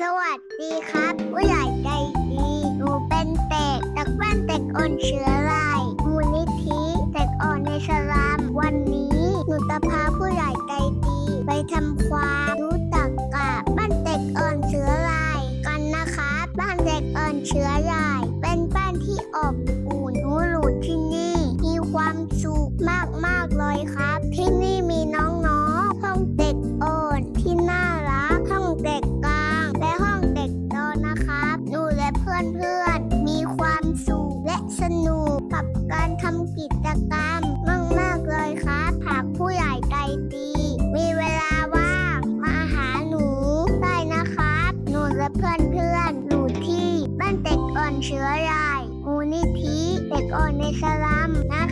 สวัสดีครับผู้ใหญ่ใจดีหนูเป็นเด็กจากบ้านเด็กอ่อนเชื้อรายมูลนิธิเด็กอ่อนในสลาม วันนี้หนูจะพาผู้ใหญ่ใจดี ไปทำความรู้จักกับบ้านเด็กอ่อนเชื้อรายกันนะคะบ้านเด็กอ่อนเชื้อรายเป็นบ้านที่อบอุ่นหนูอยู่ที่นี่ มีความสุขมากๆเลยครับ ที่นี่มี พื่อนๆ มีความสุขและสนุกกับการทำกิจกรรมมากๆเลยครับหากผู้ใหญ่ใจดี มีเวลาว่างมาหาหนูได้นะครับ หนูและเพื่อนๆอยู่ที่บ้านเด็กอ่อนเชื้อรายมูลนิธิเด็กอ่อนในสลัมนะ